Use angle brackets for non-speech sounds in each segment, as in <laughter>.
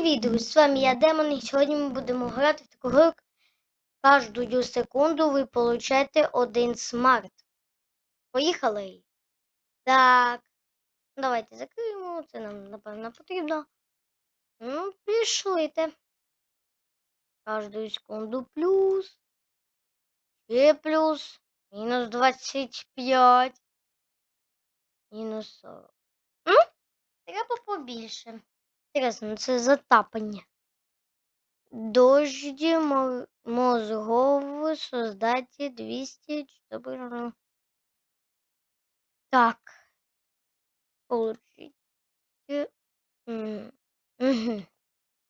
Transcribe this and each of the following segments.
Привіт, друзі! З вами я Демон, і сьогодні ми будемо грати в таку гру. Кожну секунду ви получаєте один смарт. Поїхали! Так. Давайте закриємо. Це нам, напевно, потрібно. Ну, пішлите. Кожну секунду плюс. Ще плюс. Мінус 25. Мінус 40. Ну, треба побільше. Інтересно, це затапання. Дожді мо- мозгового создати 200 4. Так. Получить. Угу.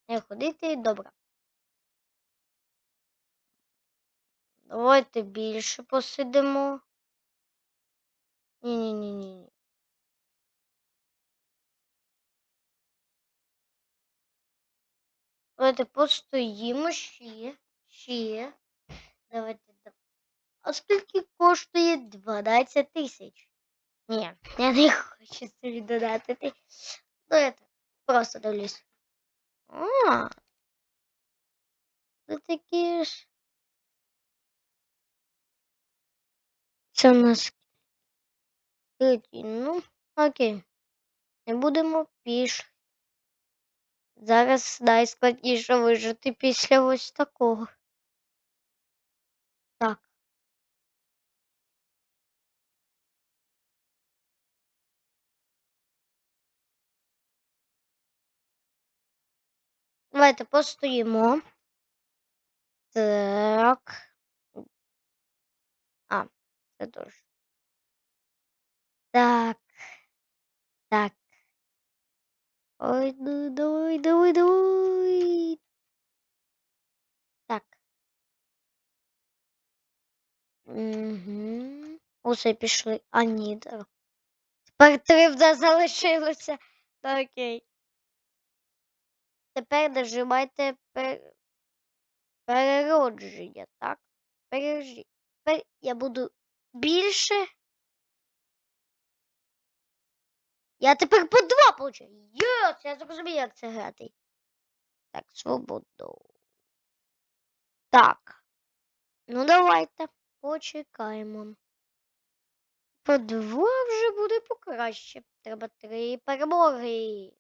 Не ходити, добре. Давайте більше посидимо. Ні-ні-ні-ні. Давайте постоїмо ще. Ще. Давайте. А скільки коштує 12 тисяч? Ні, я не хочу собі додати. Давайте просто дивлюсь. А. Ви такі ж. Це у нас. Ну, окей. Не будемо піш. Зараз найскладніше вижити після ось такого. Так. Давайте постоїмо. Так. А, це теж. Так. Так. Ой, ну давай, давай, давай. Так. Угу. Усе пішли. А, ні, так. Тепер три в нас залишилося. Та окей. Тепер нажимайте пер... переродження, так? Перерожі. Тепер я буду більше. Я тепер по два получаю. Єс! Я зрозумів, як це грати. Так, свободу. Так. Ну давайте почекаємо. По два вже буде покраще. Треба три перемоги.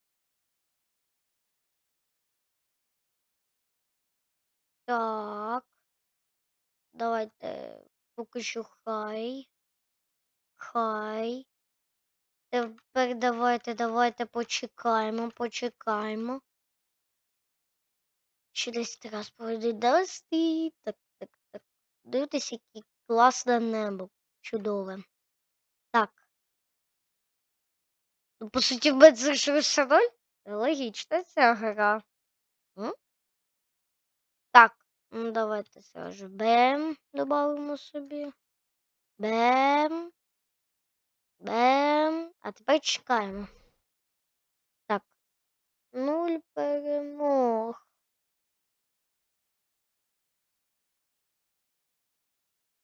Так. Давайте поки що хай. Хай. Тепер давайте, давайте почекаємо, почекаємо. Ще 10 раз пройде дасти. Так, так, так. Дивитесь, яке класне небо. Чудове. Так. Ну, по суті, залишилося ноль. Логічна ця гра. М? Так, ну давайте зразу бем додамо собі. Бем. Бем. А тепер чекаємо. Так. Нуль перемог.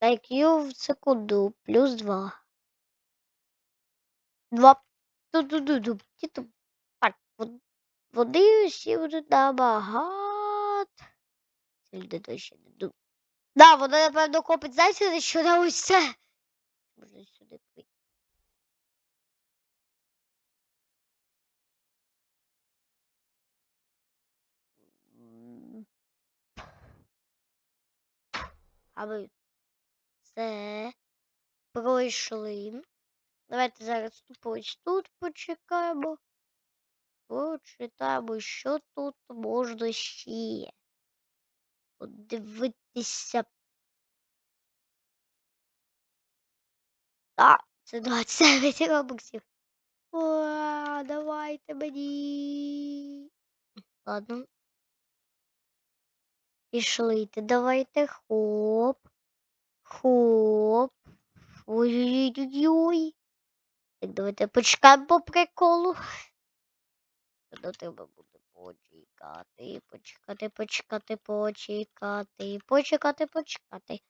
IQ в секунду. Плюс два. Два. Ту-ду-ду-ду. Ті-ту. Так, води будуть набагато. Сюди то ще не ду. Да, вона, напевно, копить, знаєте, що на ось це. Можна сюди А ви все пройшли. Давайте зараз ось тут почекаємо. Почитаємо, що тут можна ще. Подивитися. А, це 29 робоксів. Уа, давайте мені. Ладно. Пішли. Ти давайте хоп. Хоп. Ой-ой-ой. Так, давайте почекаємо по приколу. До тебе буде почекати, почекати, почекати, почекати, почекати, почекати.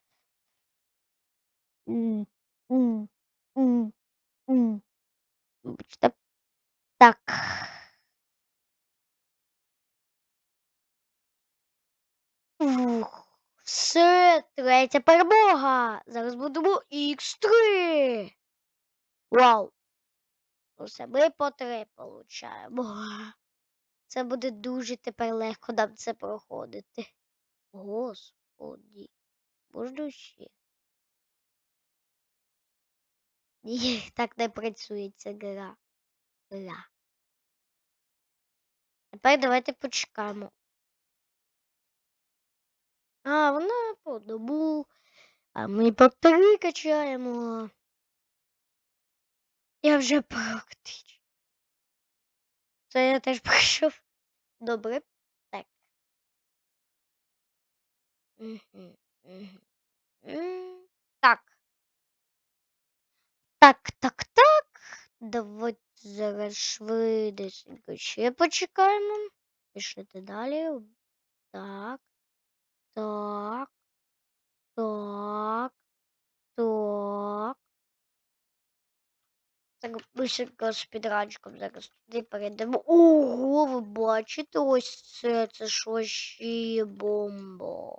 Так. Все, третя перемога. Зараз будемо Х3. Вау. Все, ми по три получаємо. Це буде дуже тепер легко нам це проходити. Господі. Можна ще? Ні, так не працює ця гра. Гра. Тепер давайте почекаємо. А, вона по одному. А ми по качаємо. Я вже практично. Це я теж <laughs> пройшов. Добре. Так. Так. Так, так, так. Давайте зараз швидесенько ще почекаємо. Пішли далі. Так. Так. Так. Так. Так, бисенько з підранчиком зараз туди перейдемо. Ого, ви бачите ось це, це ж вообще бомба.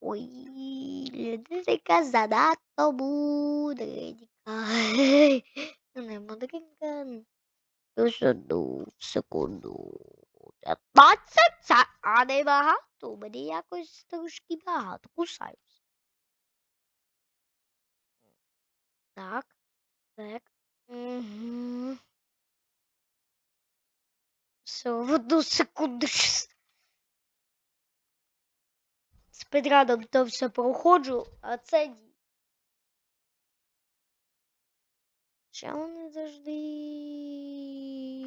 Ой, людинка занадто мудренька. <laughs> Не мудренька. Ось одну секунду. 15 це, а не багато. Мені якось трошки багато. Кусаюсь. Так. Так. Угу. Все, в одну секунду. щас. Спідраном то все проходжу, а це ні. Ще вони завжди.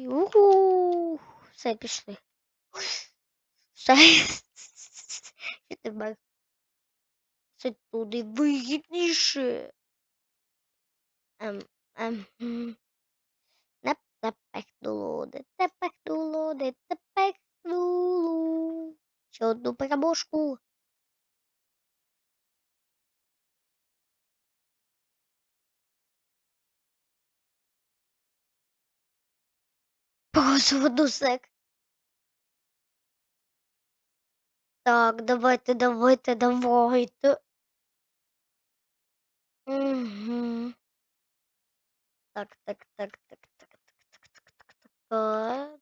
Уху. Все, пішли. Все. <laughs> Я. Це туди вигідніше. Ем, ем. Тепек до тепек до тепек до. Ще одну перебошку. Просто водосек. Так, давайте, давайте, давайте. Угу. Так, так, так, так, так, так, так, так, так, так.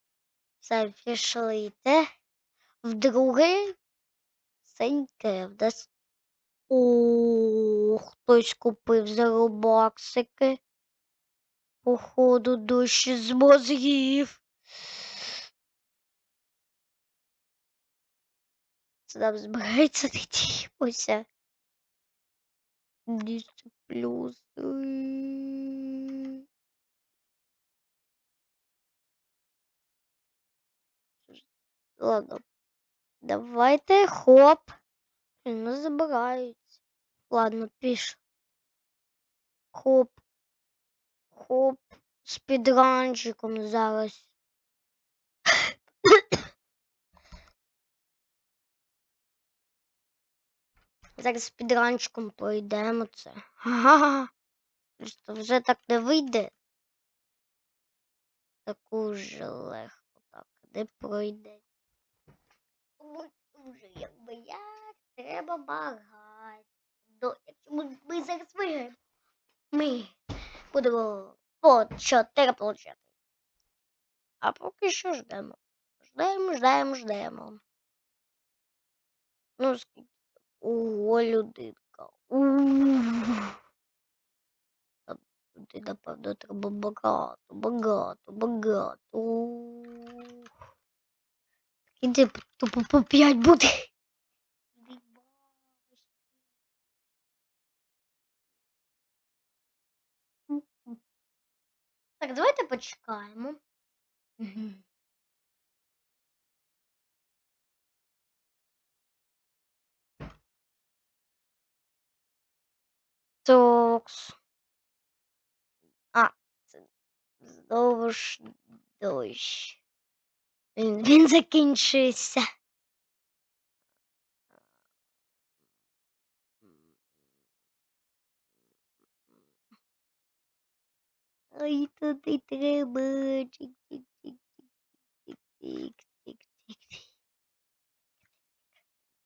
Все, пішли йти. В друге сеньке в нас. О, хтось купив за робаксики. Походу, дощ з мозгів. Це нам збирається надіємося. 200 плюс. Ой. Ладно. Давайте хоп. Ну забирають. Ладно, піш. Хоп. Хоп. З підранчиком зараз. Зараз з підранчиком пройдемо це. Ага. Вже так не вийде. Таку ж легко так не пройде. Тому вже якби як треба багато. До, якщо ми, ми зараз виграємо, ми будемо по 4 получати. А поки що ждемо. Ждемо, ждемо, ждемо. Ну, скільки. Ого, людинка. Туди, напевно, треба багато, багато, багато. Іди тупо по 5 буде. Так, давайте почекаємо. Токс. А, це знову ж дощ. Він, <laughs> він закінчився. Ой, туди треба. Чик-чик-чик-чик-чик-чик-чик-чик.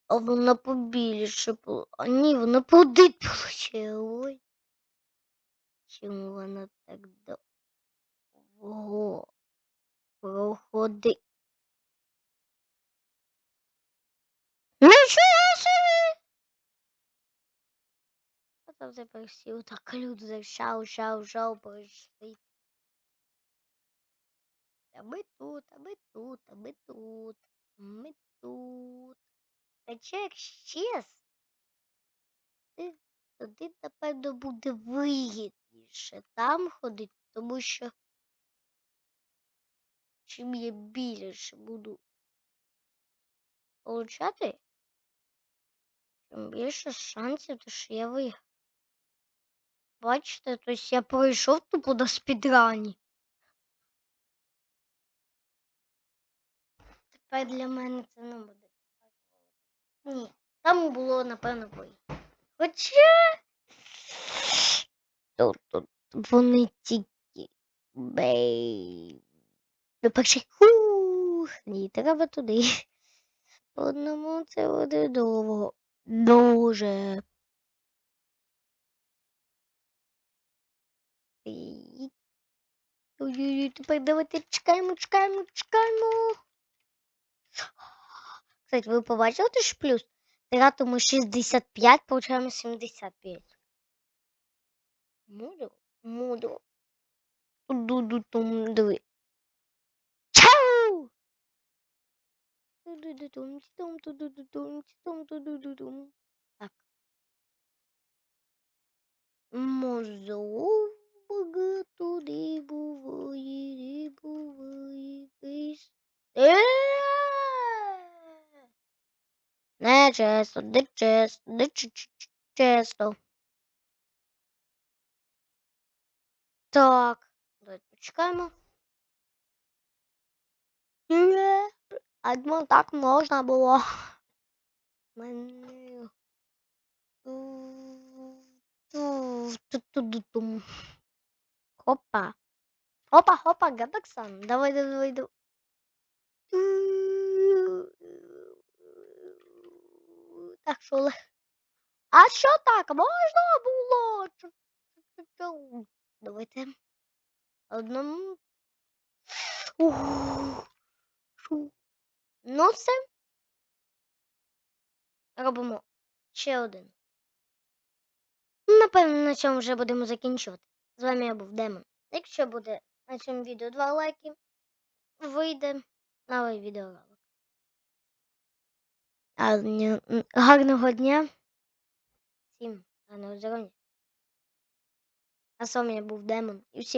А вона побільше була. А ні, вона один получила. Чому вона так довго проходить? Нічого собі! А там тепер всі отак люди шау, шау, шау пройшли. А ми тут, а ми тут, а ми тут, ми тут. Та чек щез. Ти, тоді, напевно, буде вигідніше там ходити, тому що чим я більше буду получати, тим більше шансів, що я виграю. Бачите, тобто я пройшов тупо до спідрані. Тепер для мене це не буде. Ні, там було, напевно, бой. Хоча тут, тут вони тільки бей. До перших хух, ні, треба туди. По одному це буде довго. Дуже. Тепер давайте чекаємо, чекаємо, чекаємо. Кстати, ви побачили теж плюс? Тратимо 65, получаємо 75. Мудро, мудро. Ду-ду-тум, диви. Чау! Ду-ду-ду-тум, тум, ту-ду-ду-тум, тум, ту-ду-ду-тум. Так. Мозов багато не Не чесно, не чесно, не ч- ч- ч- чесно. Так, давайте почекаємо. А ну так можна було. Мене. Хопа. Хопа, хопа, Гадаксан. Давай, давай, давай. давай. Так, що? А що так? Можна було? Давайте. Одному. Ну, все. Робимо ще один. Напевно, на цьому вже будемо закінчувати. З вами я був Демон. Якщо буде на цьому відео два лайки, вийде новий відеоролик. Гарного дня. Всім гарного здоров'я. А з я був Демон. І всім.